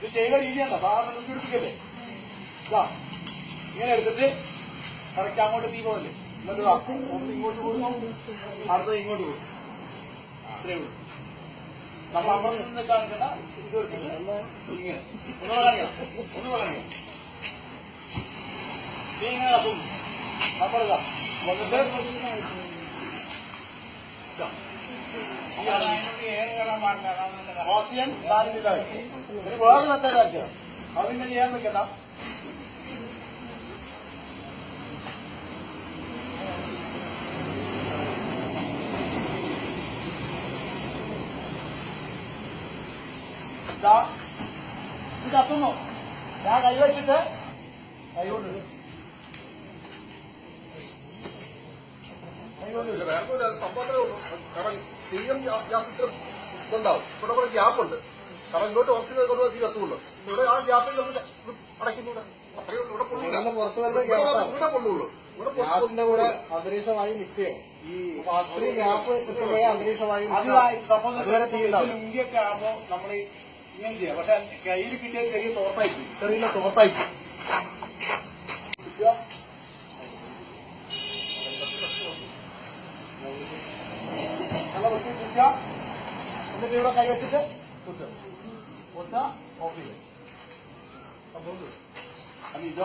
ഇത് ചെയ്ത രീതിയല്ല സാധാരണ നമുക്ക് എടുപ്പിക്കല്ലേ? ഇതാ ഇങ്ങനെ എടുത്തിട്ട് കറക്റ്റ് അങ്ങോട്ട് തീ പോകല്ലേ? എന്നിട്ട് ഒന്ന് ഇങ്ങോട്ട് പോകുന്നു അടുത്തത് ഇങ്ങോട്ട് പോകും അത്രേ ഉള്ളൂ. നമ്മൾ അപ്പം നിന്ന് കാണിക്കണ്ട ഇത് എടുത്തിട്ട് ഇങ്ങനെ. ഒന്ന് കാണിക്കണം ഒന്ന് കാണിക്കണം നീ ഇങ്ങനെ അപ്പം നമ്മളിതാ വന്നിട്ട് ഇതാ. ഓക്സിജൻ സാധ്യത ഒരു വേറെ മെത്തേഡ് ആക്കിയോ അതിന്റെ ചെയ്യാൻ നിൽക്കണ്ട ഇതാ കത്തുന്നു. ഞാൻ കൈവച്ചിട്ട് കൈകൊണ്ട്. കൈകൊണ്ട് സംഭവത്തിലേ ഉള്ളൂ. കാരണം തീയും ഗ്യാസ് ഇതുണ്ടാവും. ഇവിടെ കുറെ ഗ്യാപ്പ് ഉണ്ട്. കാരണം ഇങ്ങോട്ട് ഓക്സിജൻ കൊണ്ടുവന്ന് തീ കത്തുള്ളൂ. ഇവിടെ ആ ഗ്യാപ്പിൽ നമ്മൾ അടയ്ക്കുന്നുണ്ട്. അത്രയേ ഉള്ളൂ. ഇവിടെ പൊള്ളുള്ളൂ. ഗ്യാസിന്റെ കൂടെ അന്തരീക്ഷമായി മിക്സ് ചെയ്യും ഈ അത്രയും ഗ്യാപ്പ് കിട്ടുമ്പോഴേ അന്തരീക്ഷമായി അതുവരെ തീയുണ്ടാവും ലുങ്കിയൊക്കെ ആകുമ്പോ നമ്മൾ ഇങ്ങനെ ചെയ്യാം. പക്ഷെ കയ്യിൽ കിട്ടിയ ചെറിയ പോയി. ചെറിയ കുത്തുക എന്നിട്ട് ഇവിടെ കൈ വെച്ചിട്ട് കുത്തുക കുത്തുക ഓഫ് ചെയ്ത് സംഭവം അത് ഇത്